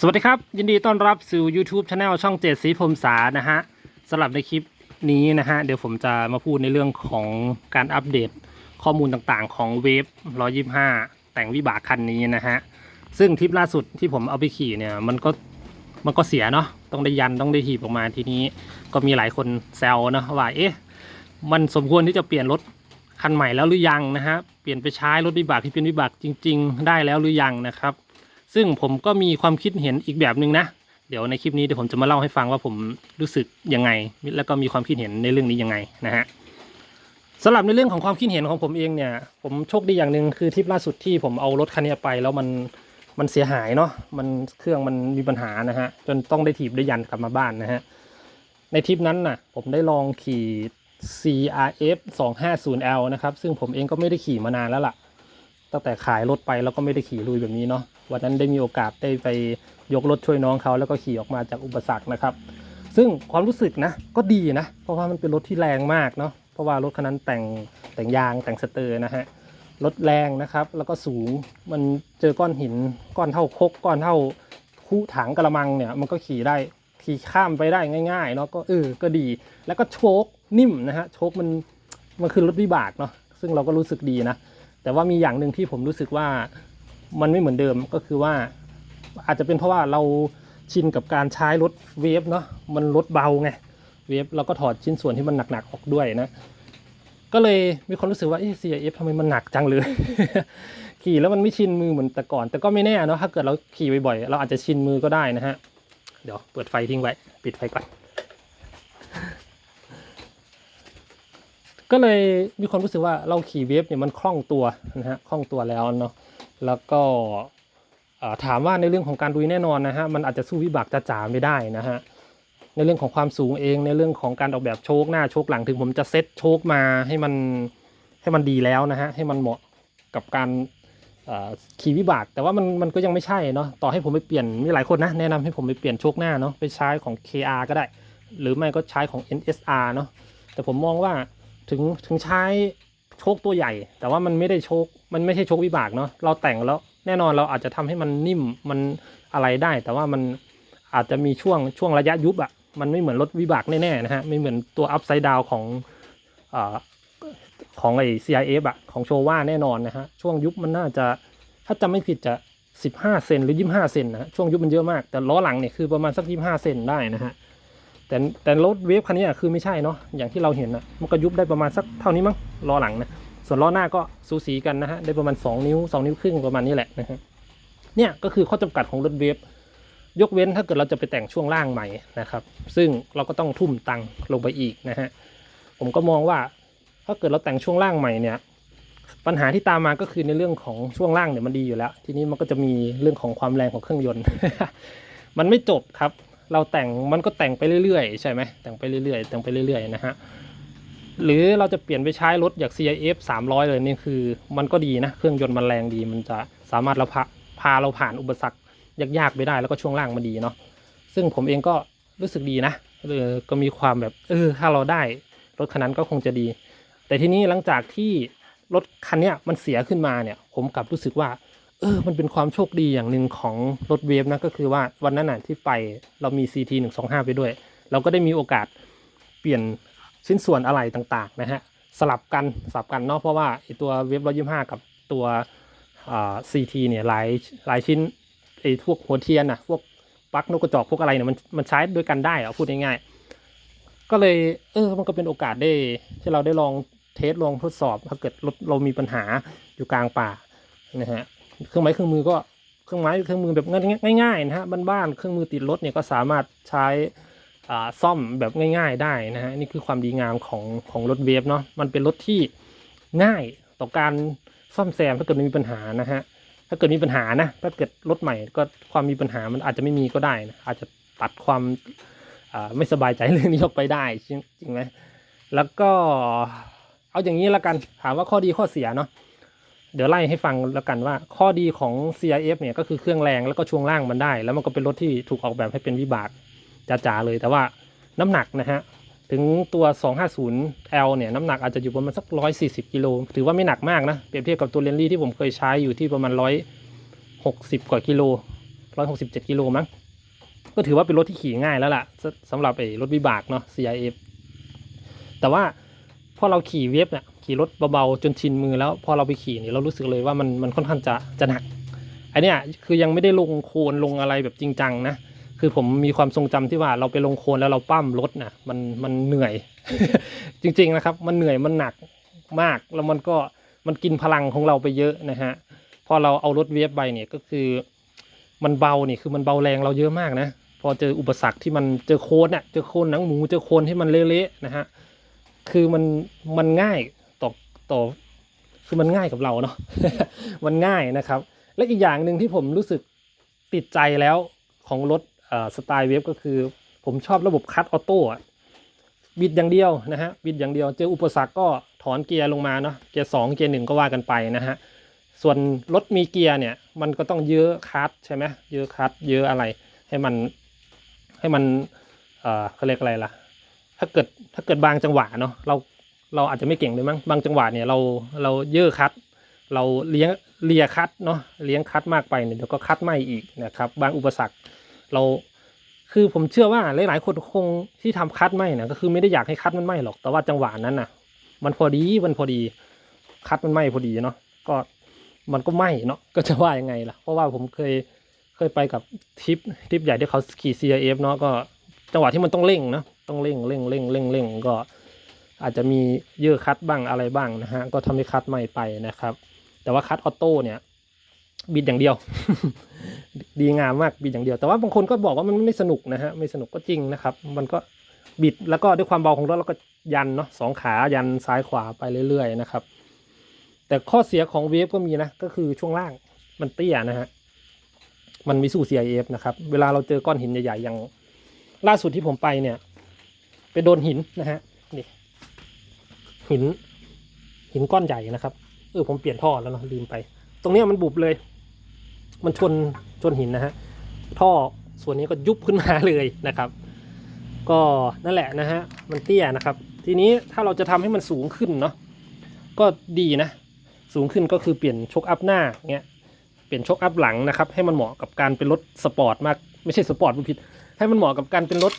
สวัสดีครับ ยินดีต้อนรับสู่ YouTube Channel ช่องเจ็ดสีพรมสานะฮะสำหรับในคลิปนี้นะฮะ เดี๋ยวผมจะมาพูดในเรื่องของการอัปเดตข้อมูลต่างๆ ของเวฟ125 แต่งวิบากคันนี้นะฮะ ซึ่งทริปล่าสุดที่ผมเอาไปขี่เนี่ย มันก็มันก็เสียเนาะต้องได้ยันต้องได้ถีบออกมาทีนี้ก็มีหลายคนแซวเนาะว่าเอ๊ะมันสมควรที่จะเปลี่ยนรถคันใหม่แล้วหรือยังนะฮะเปลี่ยนไปใช้รถวิบากที่เป็นวิบากจริง ๆ ได้แล้วหรือยังนะครับ ซึ่งผมก็มีความคิดเห็นอีกแบบหนึ่งนะ เดี๋ยวในคลิปนี้เดี๋ยวผมจะมาเล่าให้ฟังว่าผมรู้สึกยังไง แล้วก็มีความคิดเห็นในเรื่องนี้ยังไงนะฮะสำหรับในเรื่องของความคิดเห็นของผมเองเนี่ย ผมโชคดีอย่างหนึ่งคือทริปล่าสุดที่ผมเอารถคันนี้ไป แล้วมันมันเสียหายเนาะมันเครื่องมันมีปัญหานะฮะจนต้องได้ถีบได้ยันกลับมาบ้านนะฮะในทริปนั้นน่ะผมได้ลองขี่ CRF 250L นะครับซึ่งผมเองก็ไม่ได้ขี่มานานแล้วล่ะ ตั้งแต่ขายรถไปแล้วก็ไม่ได้ขี่ลุยแบบนี้เนาะวันนั้นได้มีโอกาสได้ไปยกรถช่วยน้องเขาแล้วก็ขี่ออกมาจากอุปสรรคนะครับ ซึ่งความรู้สึกนะก็ดีนะ เพราะว่ามันเป็นรถที่แรงมากเนาะเพราะว่ารถคันนั้นแต่งแต่งยางแต่งสเตอร์นะฮะรถแรงนะครับ แล้วก็สูงมันเจอก้อนหินก้อนเท่าคกก้อนเท่าคู่ถังกระมังเนี่ยมันก็ขี่ได้ขี่ข้ามไปได้ง่ายๆเนาะก็เออก็ดี แล้วก็โชคนิ่มนะฮะโชคมันมันคือรถวิบากเนาะซึ่งเราก็รู้สึกดีนะ แต่ว่ามีอย่างหนึ่งที่ผมรู้สึกว่ามันไม่เหมือนเดิมก็คือว่า อาจจะเป็นเพราะว่าเราชินกับการใช้รถเวฟเนาะมันรถเบาไงเวฟเราก็ถอดชิ้นส่วนที่มันหนักๆออกด้วยนะ ก็เลยมีความรู้สึกว่าเอ๊ะ CRF ทำไมมันหนักจังเลย ขี่แล้วมันไม่ชินมือเหมือนแต่ก่อน แต่ก็ไม่แน่เนาะถ้าเกิดเราขี่บ่อยๆเราอาจจะชินมือก็ได้นะฮะเดี๋ยวเปิดไฟทิ้งไว้ ปิดไฟก่อน ก็เลยมีความรู้สึกว่าเราขี่เวฟเนี่ยมันคล่องตัวนะฮะคล่องตัวแล้วเนาะแล้วก็ถามว่าในเรื่องของการดุยแน่นอนนะฮะมันอาจจะสู้วิบากจ๋าไม่ได้นะฮะในเรื่องของความสูงเองในเรื่องของการออกแบบโชคหน้าโชคหลังถึงผมจะเซ็ตโชคมาให้มันให้มันดีแล้วนะฮะให้มันเหมาะกับการขี่วิบาก แต่ว่ามันมันก็ยังไม่ใช่เนาะต่อให้ผมไปเปลี่ยนมีหลายคนนะแนะนำให้ผมไปเปลี่ยนโชคหน้าเนาะไปใช้ของ KR ก็ได้ หรือไม่ก็ใช้ของ NSR เนาะแต่ผมมองว่า ถึงถึงใช้โชคตัวใหญ่ แต่ว่ามันไม่ได้โชคมันไม่ใช่โชควิบากเนาะเราแต่งแล้วแน่นอนเราอาจจะทำให้มันนิ่มมันอะไรได้ แต่ว่ามันอาจจะมีช่วงช่วงระยะยุบอะ่ะมันไม่เหมือนรถวิบากแน่ๆนะฮะไม่เหมือนตัวอัพไซด์ดาวของอของไอ้ CIF อะของโชว่าแน่นอนนะฮะช่วงยุบมันน่าจะถ้าจำไม่ผิดจะ 15 เซนหรือ 25 เซนนะฮะช่วงยุบมันเยอะมาก แต่ล้อหลังเนี่ยคือประมาณสัก 25 เซนได้นะฮะ แต่แต่รถเวฟคันนี้คือไม่ใช่เนาะอย่างที่เราเห็นอะมันก็ยุบได้ประมาณสักเท่านี้มั้งล้อหลังนะส่วนล้อหน้าก็สูสีกันนะฮะได้ประมาณ 2 นิ้ว 2 นิ้วครึ่งประมาณนี้แหละนะฮะเนี่ยก็คือข้อจำกัดของรถเวฟยกเว้นถ้าเกิดเราจะไปแต่งช่วงล่างใหม่นะครับ ซึ่งเราก็ต้องทุ่มตังค์ลงไปอีกนะฮะผมก็มองว่าถ้าเกิดเราแต่งช่วงล่างใหม่เนี่ยปัญหาที่ตามมาก็คือในเรื่องของช่วงล่างเนี่ยมันดีอยู่แล้ว ทีนี้มันก็จะมีเรื่องของความแรงของเครื่องยนต์ มันไม่จบครับ เราแต่งมันก็แต่งไปเรื่อยๆ ใช่ไหมแต่งไปเรื่อยๆ แต่งไปเรื่อยๆนะฮะหรือเราจะเปลี่ยนไปใช้รถอย่าง CIF 300 เลยนี่คือมันก็ดีนะเครื่องยนต์มันแรงดี มันจะสามารถเราพาพาเราผ่านอุปสรรคยากๆไปได้แล้วก็ช่วงล่างมันดีเนาะซึ่งผมเองก็รู้สึกดีนะเออก็มีความแบบเออถ้าเราได้รถคันนั้นก็คงจะดี แต่ทีนี้หลังจากที่รถคันเนี้ยมันเสียขึ้นมาเนี่ย ผมกลับรู้สึกว่า เออ มันเป็นความโชคดีอย่างหนึ่งของรถเวฟนะก็คือว่าวันนั้นน่ะที่ไปเรามี CT 1 2 5 ไปด้วย เราก็ได้มีโอกาสเปลี่ยนชิ้นส่วนอะไรต่างๆนะฮะสลับกันสลับกันเนาะเพราะว่าไอตัวเวฟ125กับตัวอ่า CT เนี่ยหลายหลายชิ้นไอพวกหัวเทียนน่ะพวกปลั๊กนกกระจอกพวกอะไรเนี่ยมันมันใช้ด้วยกันได้อะพูดง่ายๆก็เลยเออมันก็เป็นโอกาสได้ที่เราได้ลองเทสลองทดสอบถ้าเกิดรถเรามีปัญหาอยู่กลางป่านะฮะ เครื่องไม้เครื่องมือก็เครื่องไม้เครื่องมือแบบง่ายๆนะฮะบ้านๆเครื่องมือติดรถเนี่ยก็สามารถใช้ซ่อมแบบง่าย ๆ ได้นะฮะนี่คือความดีงามของของรถเวฟเนาะมันเป็นรถที่ง่ายต่อการซ่อมแซมถ้าเกิดมันมีปัญหานะฮะถ้าเกิดมีปัญหานะถ้าเกิดรถใหม่ก็ความมีปัญหามันอาจจะไม่มีก็ได้นะอาจจะตัดความไม่สบายใจเรื่องนี้ออกไปได้จริงจริงไหมแล้วก็เอาอย่างนี้ละกันถามว่าข้อดีข้อเสียเนาะ เดี๋ยวไล่ให้ฟังแล้วกันว่า ข้อดีของ CRF เนี่ยก็คือเครื่องแรงแล้วก็ช่วงล่างมันได้ แล้วมันก็เป็นรถที่ถูกออกแบบให้เป็นวิบากจ๋าๆเลย แต่ว่าน้ำหนักนะฮะถึงตัว 250L เนี่ยน้ำหนักอาจจะอยู่ประมาณสัก 140 กิโล ถือว่าไม่หนักมากนะ เปรียบเทียบกับตัวเรนลี่ที่ผมเคยใช้อยู่ที่ประมาณ 160 กว่ากิโล 167 กิโลมั้ง ก็ถือว่าเป็นรถที่ขี่ง่ายแล้วล่ะสำหรับไอ้รถวิบากเนาะ CRF แต่ว่าพอเราขี่เวฟเนี่ย ขี่รถเบาๆจนชินมือแล้วพอเราไปขี่เนี่ยเรารู้สึกเลยว่ามันมันค่อนข้างจะจะหนักไอเนี้ยคือยังไม่ได้ลงโคลนลงอะไรแบบจริงจังนะคือผมมีความทรงจำที่ว่าเราไปลงโคลนแล้วเราปั้มรถนะมันมันเหนื่อย จริงๆนะครับ มันเหนื่อยมันหนักมากแล้วมันก็มันกินพลังของเราไปเยอะนะฮะพอเราเอารถเวฟไปเนี่ยก็คือ มันเบานี่คือมันเบาแรงเราเยอะมากนะพอเจออุปสรรคที่มันเจอโคนเนี่ยเจอโคนหนังหมูเจอโคนที่มันเละๆนะฮะคือมันมันง่าย ต่อคือมันง่ายกับเราเนาะมันง่ายนะครับ และอีกอย่างหนึ่งที่ผมรู้สึกติดใจแล้วของรถสไตล์เวฟก็คือ ผมชอบระบบคัตออโต้บิดอย่างเดียวนะฮะบิดอย่างเดียวเจออุปสรรคก็ถอนเกียร์ลงมาเนาะเกียร์สองเกียร์หนึ่งก็ว่ากันไปนะฮะส่วนรถมีเกียร์เนี่ยมันก็ต้องเยอะคัสใช่ไหมเยอะคัสเยอะอะไรให้มันให้มันเอ่อเขาเรียกอะไรล่ะ ถ้าเกิดถ้าเกิดบางจังหวะเนาะเรา เราอาจจะไม่เก่งเลยมั้งบางจังหวะเนี่ยเราเราเยอะคัด เราเลี้ยงเลียคัดเนาะเลี้ยงคัดมากไปเนี่ยเดี๋ยวก็คัดไม่อีกนะครับบางอุปสรรคเราคือผมเชื่อว่าหลายๆคนคงที่ทำคัดไม่นะก็คือไม่ได้อยากให้คัดมันไหมหรอก แต่ว่าจังหวะนั้นน่ะ มันพอดีมันพอดีคัดมันไหมพอดีเนาะก็มันก็ไม่เนาะก็จะว่ายังไงล่ะ เพราะว่าผมเคยเคยไปกับทริปทริปใหญ่ที่เขาขี่ CRF เนาะก็จังหวะที่มันต้องเร่งเนาะต้องเร่งเร่งเร่งเร่งเร่งก็ อาจจะมีเยื่อคัดบ้างอะไรบ้างนะฮะก็ทำให้คัดไม่ไปนะครับ แต่ว่าคัดออโต้เนี่ยบิดอย่างเดียว ดีงามมากบิดอย่างเดียว แต่ว่าบางคนก็บอกว่ามันไม่สนุกนะฮะไม่สนุกก็จริงนะครับ มันก็บิดแล้วก็ด้วยความเบาของรถแล้วก็ยันเนาะสองขายันซ้ายขวาไปเรื่อยๆนะครับ แต่ข้อเสียของเวฟก็มีนะก็คือช่วงล่างมันเตี้ยนะฮะมันไม่สู้ CIF นะครับ เวลาเราเจอก้อนหินใหญ่ๆอย่างล่าสุดที่ผมไปเนี่ย ไปโดนหินนะฮะ หิน หินก้อนใหญ่นะครับเออผมเปลี่ยนท่อแล้วเนาะลืมไป ตรงนี้มันบุบเลย มันชนชนหินนะฮะท่อส่วนนี้ก็ยุบขึ้นมาเลยนะครับ ก็นั่นแหละนะฮะมันเตี้ยนะครับ ทีนี้ถ้าเราจะทำให้มันสูงขึ้นเนาะก็ดีนะ สูงขึ้นก็คือเปลี่ยนชกอัพหน้าเงี้ยเปลี่ยนชกอัพหลังนะครับ ให้มันเหมาะกับการเป็นรถสปอร์ตมากไม่ใช่สปอร์ตผิดให้มันเหมาะกับการเป็นรถ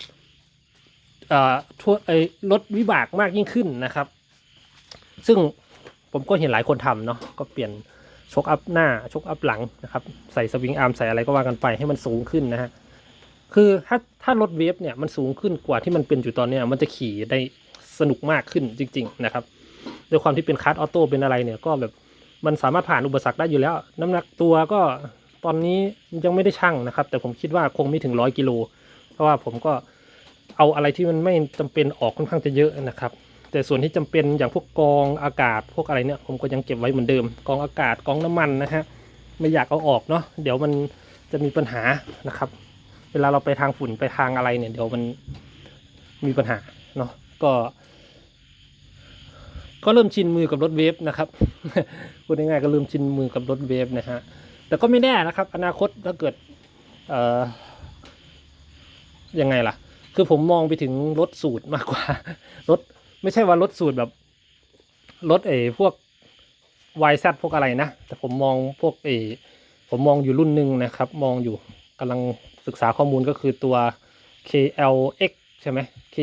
เอ่อทั่วไอรถวิบากมากยิ่งขึ้นนะครับ ซึ่งผมก็เห็นหลายคนทำเนาะก็เปลี่ยนชกอัพหน้าชกอัพหลังนะครับใส่สวิงอาร์มใส่อะไรก็ว่ากันไปให้มันสูงขึ้นนะฮะคือถ้าถ้ารถเวฟเนี่ยมันสูงขึ้นกว่าที่มันเป็นอยู่ตอนเนี้ยมันจะขี่ได้สนุกมากขึ้นจริง ๆ นะครับด้วยความที่เป็นคัสออโต้เป็นอะไรเนี่ยก็แบบมันสามารถผ่านอุปสรรคได้อยู่แล้ว น้ำหนักตัวก็ตอนนี้ยังไม่ได้ชั่งนะครับ แต่ผมคิดว่าคงไม่ถึงร้อยกิโลเพราะว่าผมก็เอาอะไรที่มันไม่จำเป็นออกค่อนข้างจะเยอะนะครับ แต่ส่วนที่จำเป็นอย่างพวกกองอากาศพวกอะไรเนี่ยผมก็ยังเก็บไว้เหมือนเดิม กองอากาศกองน้ำมันนะฮะไม่อยากเอาออกเนาะเดี๋ยวมันจะมีปัญหานะครับ เวลาเราไปทางฝุ่นไปทางอะไรเนี่ยเดี๋ยวมันมีปัญหาเนาะก็ ก็เริ่มชินมือกับรถเวฟนะครับพูดง่ายๆก็เริ่มชินมือกับรถเวฟนะฮะแต่ก็ไม่แน่นะครับ อนาคตถ้าเกิดเอ่อยังไงล่ะ คือผมมองไปถึงรถสูตรมากกว่ารถ ไม่ใช่ว่ารถสูตรแบบรถเอพวก YZ พวกอะไรนะ แต่ผมมองพวกเอผมมองอยู่รุ่นหนึ่งนะครับ มองอยู่กำลังศึกษาข้อมูลก็คือตัว KLX ใช่ไหม K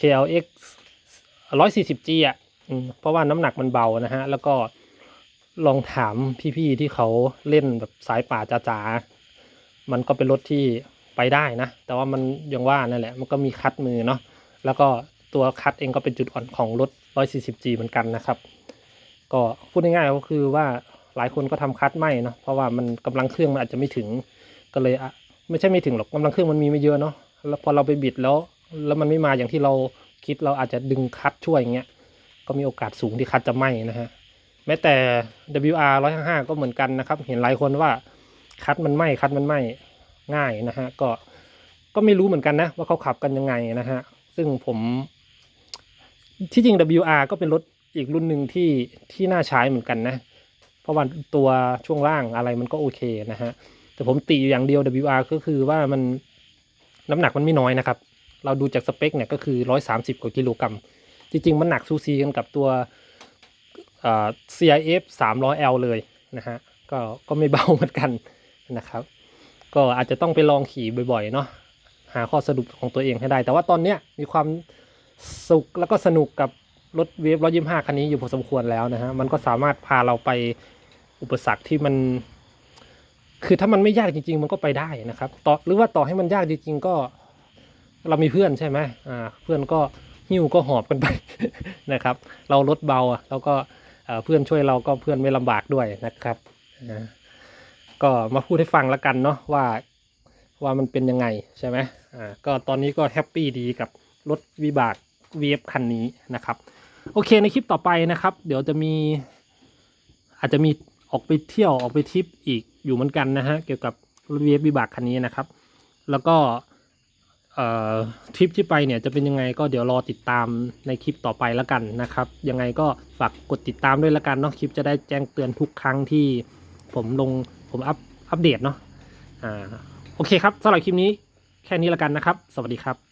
KLX 140G อะอืมเพราะว่าน้ำหนักมันเบานะฮะ แล้วก็ลองถามพี่ๆที่เขาเล่นแบบสายป่าจ๋าๆ มันก็เป็นรถที่ไปได้นะ แต่ว่ามันยังว่านั่นแหละ มันก็มีคัดมือเนาะ แล้วก็ ตัวคัดเองก็เป็นจุดอ่อนของรถ 140G เหมือนกันนะครับ ก็พูดง่ายๆก็คือว่าหลายคนก็ทำคัดไม่เนาะเพราะว่ามันกำลังเครื่องมันอาจจะไม่ถึงก็เลยอะไม่ใช่ไม่ถึงหรอกกำลังเครื่องมันมีไม่เยอะเนาะแล้วพอเราไปบิดแล้ว แล้วมันไม่มาอย่างที่เราคิดเราอาจจะดึงคัดช่วยอย่างเงี้ยก็มีโอกาสสูงที่คัดจะไหม้นะฮะแม้แต่ WR 155ก็เหมือนกันนะครับ เห็นหลายคนว่าคัดมันไหม้คัดมันไหม้ง่ายนะฮะก็ก็ไม่รู้เหมือนกันนะว่าเขาขับกันยังไงนะฮะซึ่งผม ที่จริง WR ก็เป็นรถอีกรุ่นหนึ่งที่ที่น่าใช้เหมือนกันนะ เพราะว่าตัวช่วงล่างอะไรมันก็โอเคนะฮะ แต่ผมติอยู่อย่างเดียว WR ก็คือว่ามันน้ำหนักมันไม่น้อยนะครับ เราดูจากสเปคเนี่ยก็คือ 130 กว่ากิโลกรัม จริง ๆ มันหนักซูซีกันกับตัว CIF 300L เลยนะฮะ ก็ก็ไม่เบาเหมือนกันนะครับกก็อาจจะต้องไปลองขี่บ่อยๆ เนาะหาข้อสรุปของตัวเองให้ได้ แต่ว่าตอนเนี้ยมีความ สุขแล้วก็สนุกกับรถเวฟร้อยยี่ห้าคันนี้อยู่พอสมควรแล้วนะฮะ มันก็สามารถพาเราไปอุปสรรคที่มัน คือถ้ามันไม่ยากจริง ๆ มันก็ไปได้นะครับ ต่อหรือว่าต่อให้มันยากจริง ๆ ก็ เรามีเพื่อนใช่ไหมอ่า เพื่อนก็หิ้วก็หอบกันไปนะครับ เรารถเบาอะแล้วก็เพื่อนช่วยเราก็เพื่อนไม่ลำบากด้วยนะครับก็มาพูดให้ฟังแล้วกันเนาะว่าว่ามันเป็นยังไงใช่ไหมอ่าก็ตอนนี้ก็แฮปปี้ดีกับรถวิบาก เวฟคันนี้นะครับ โอเคในคลิปต่อไปนะครับ เดี๋ยวจะมีอาจจะมีออกไปเที่ยวออกไปทริปอีกอยู่เหมือนกันนะฮะเกี่ยวกับรถเวฟวิบากคันนี้นะครับ แล้วก็ทริปที่ไปเนี่ยจะเป็นยังไงก็เดี๋ยวรอติดตามในคลิปต่อไปแล้วกันนะครับ ยังไงก็ฝากกดติดตามด้วยแล้วกันเนาะคลิปจะได้แจ้งเตือนทุกครั้งที่ผมลงผมอัพอัปเดตเนาะอ่าโอเคครับสำหรับคลิปนี้แค่นี้แล้วกันนะครับ สวัสดีครับ